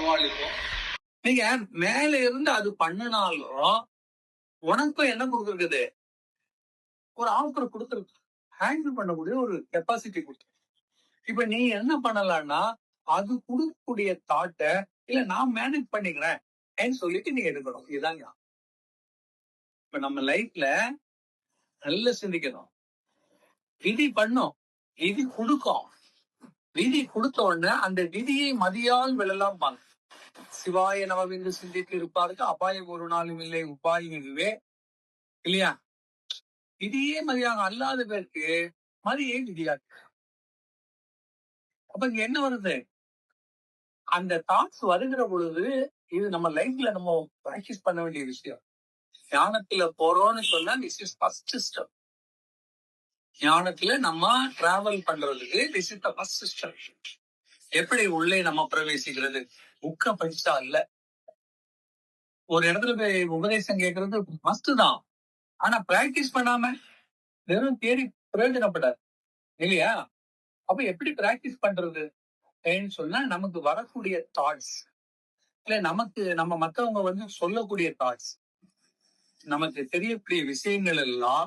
நோவாளிக்கும் நீங்க மேல இருந்து அது பண்ணினாலும் உனக்கும் என்ன கொடுத்துருக்குது ஒரு ஆஃபர் கொடுத்துருக்கு ஹேண்டில் பண்ணக்கூடிய ஒரு கெப்பாசிட்டி கொடுத்துருக்கு இப்ப நீ என்ன பண்ணலாம்னா அது கொடுக்கக்கூடிய தாட்டை இல்ல நான் மேனேஜ் பண்ணிக்கிறேன். சொல்லிட்டு நீ எடுக்கணும். இதுதாங்க இப்ப நம்ம லைஃப்ல நல்லா சிந்திக்கணும். விதி பண்ணும். விதி கொடுக்கும். விதி கொடுத்த உடனே அந்த விதியை மதியால் விழலாம் பாங்க சிவாய நவவென்று சிந்தித்து இருப்பாருக்கு அபாயம் ஒரு நாளும் இல்லை உபாயம் இதுவே. இல்லையா? இதையே மதியாக அல்லாத பேருக்கு மதியே விதியாது அப்ப இங்க என்ன வருது? அந்த தாட்ஸ் வருகிற பொழுது இது நம்ம லைஃப்ல நம்ம பிராக்டிஸ் பண்ண வேண்டிய விஷயம். ஞானத்துல போறோம்னு சொன்னா திஸ் இஸ் ஃபர்ஸ்ட் ஸ்டெப் ஞானத்துல நம்ம டிராவல் பண்றதுக்கு this is the first step எப்படி உள்ளே நம்ம பிரவேசிக்கிறது? புக்க படிச்சா இல்ல. ஒரு இடத்துல போய் உபதேசம் கேட்கறது மஸ்ட் தான். ஆனா பிராக்டிஸ் பண்ணாம வெறும் தேடி பிரயோஜனப்படாது. இல்லையா? அப்ப எப்படி பிராக்டிஸ் பண்றது? சொன்னா நமக்கு வரக்கூடிய தாட்ஸ் இல்ல நமக்கு நம்ம மத்தவங்க வந்து சொல்லக்கூடிய தாட்ஸ் நமக்கு தெரியக்கூடிய விஷயங்கள் எல்லாம்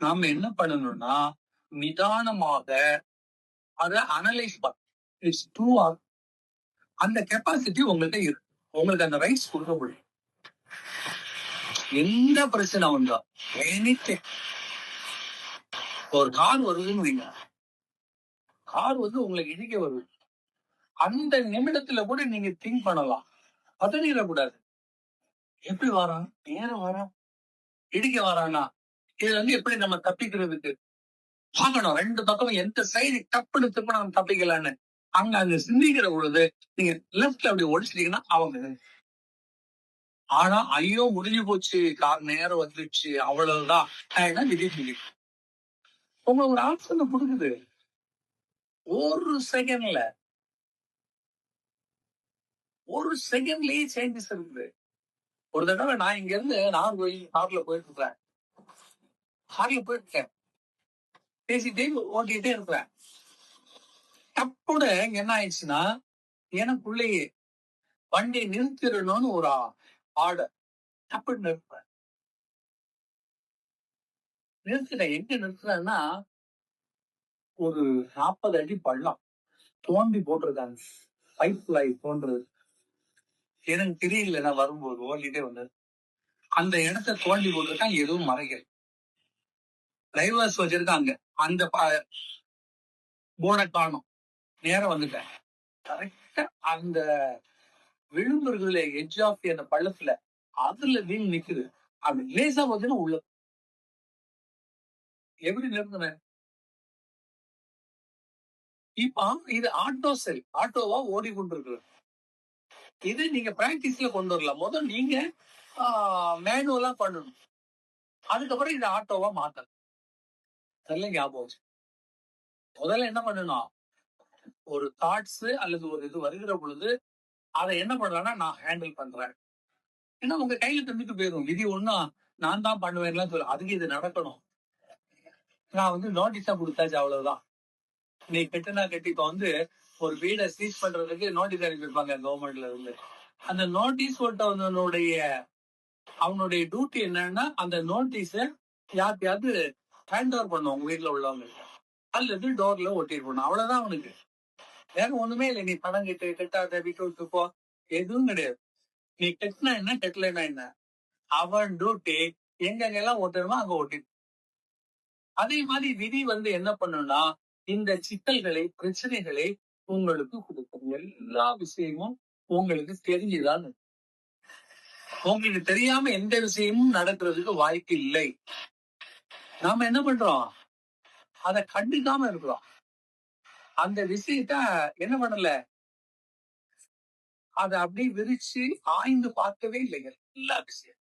நாம என்ன பண்ணணும்னா நிதானமாக அதை அனலைஸ் இட்ஸ் டூ ஆர் அந்த கெப்பாசிட்டி உங்கள்கிட்ட இருக்கு உங்களுக்கு அந்த ரைட்ஸ் கொடுக்க முடியும். எந்த பிரச்சனை வந்தா எனிதிங் ஒரு கார் வருதுன்னு வைங்க. கார் வந்து உங்களுக்கு இடிக்க வருது. அந்த நிமிடத்துல கூட நீங்க திங்க் பண்ணலாம். பதறிடக்கூடாது எப்படி வரான் நேரம் வரான் இடிக்க வரானா? இதுல வந்து எப்படி நம்ம தப்பிக்கிறதுக்கு? பார்க்கணும். ரெண்டு பக்கமும் எந்த சைடு டப்புன்னு திருப்ப நம்ம தப்பிக்கலான்னு அங்க அங்க சிந்திக்கிற பொழுது நீங்க லெப்ட்ல அப்படி ஒடிச்சிட்டீங்கன்னா அவங்க ஆனா ஐயோ முடிஞ்சு போச்சு கார் நேரம் வந்துருச்சு அவ்வளவுதான். விதி சொல்லி உங்க ஒரு ஆப்ஷன் கொடுக்குது. ஒரு செகண்ட்ல ஒரு செகண்ட்லயே சேஞ்சஸ் இருக்குது. ஒரு தடவை நான் இங்க இருந்து நான் போய் கார்ல போயிட்டு இருக்கேன் கார்ல போயிட்டு இருக்கேன். பேசிட்டே ஓட்டிட்டே இருக்கிறேன். டப்புட என்ன ஆயிடுச்சுன்னா எனக்குள்ளேயே வண்டி நிறுத்திடணும்னு ஒரு ஆர்டர். டப்பு நிறுத்துறேன் நிறுத்திட்டேன் எங்க நிறுத்துறேன்னா ஒரு நாற்பது அடி பள்ளம் தோண்டி போட்டிருக்காங்க. பைப் லைன் தோன்றது. எனக்கு தெரியல நான் வரும்போது ஓடிட்டே வந்தது அந்த இடத்த தோண்டி போட்டிருக்கான் எதுவும் மறைகள். டைவர்ஸ் வச்சிருக்காங்க. அந்த போன காணும். நேரம் வந்துட்டேன். கரெக்டா அந்த விளிம்புகள எட்ஜ் ஆஃப் அந்த பள்ளத்துல அதுல வீண் நிக்குது. அப்படி லேசா பார்த்தீங்கன்னா உள்ள எப்படி நிறுத்தினேன் இப்ப இது ஆட்டோ செல் ஆட்டோவா ஓடி கொண்டிருக்கு இது நீங்க பிராக்டிஸ்ல கொண்டு வரலாம். முதல் நீங்க மேனுவலா பண்ணணும். அதுக்கப்புறம் இது ஆட்டோவா மாத்தலாம் நல்ல ஞாபகம் முதல்ல என்ன பண்ணணும்? ஒரு தாட்ஸ் அல்லது ஒரு இது வருகிற பொழுது அதை என்ன பண்ணலாம்னா நான் ஹேண்டில் பண்றேன். ஏன்னா உங்க கையில தந்துட்டு போயிடும் விதி ஒண்ணா நான் தான் பண்ணுவேன்லாம் சொல்ல. அதுக்கு இது நடக்கணும். நான் வந்து நோட்டீஸா கொடுத்தாச்சு அவ்வளவுதான். நீ கெட்டுனா கட்டி. இப்ப வந்து ஒரு வீடை சீஸ் பண்றதுக்கு நோட்டீஸ் அனுப்பியிருப்பாங்க கவர்மெண்ட்ல இருந்து. அந்த நோட்டீஸ் போட்டவனுடைய அவனுடைய டியூட்டி என்னன்னா அந்த நோட்டீஸ யார்த்தையாவது ஹேண்ட் ஓவர் பண்ணும். உங்க வீட்டுல உள்ளவங்க அல்லது டோர்ல ஒட்டிருக்கணும் அவ்வளவுதான் அவனுக்கு. வேற ஒண்ணுமே இல்லை. நீ பணம் கிட்ட கெட்டாத வீட்டு விட்டு போ. எதுவும் கிடையாது. நீ கெட்டினா என்ன? கெட்டலனா என்ன? அவன் டியூட்டி எங்கெங்கெல்லாம் ஓட்டணுமோ அங்க ஓட்டி அதே மாதிரி விதி வந்து என்ன பண்ணும்னா இந்த சிக்கல்களை பிரச்சனைகளை உங்களுக்கு கொடுக்கும். எல்லா விஷயமும் உங்களுக்கு தெரிஞ்சுதான் உங்களுக்கு தெரியாம எந்த விஷயமும் நடக்கிறதுக்கு வாய்ப்பு இல்லை. நாம என்ன பண்றோம்? அதை கண்டுக்காம இருக்கிறோம். அந்த விஷயத்த என்ன பண்ணல? அதை அப்படியே விரிச்சு ஆய்ந்து பார்க்கவே இல்லைங்க. எல்லா விஷயம்.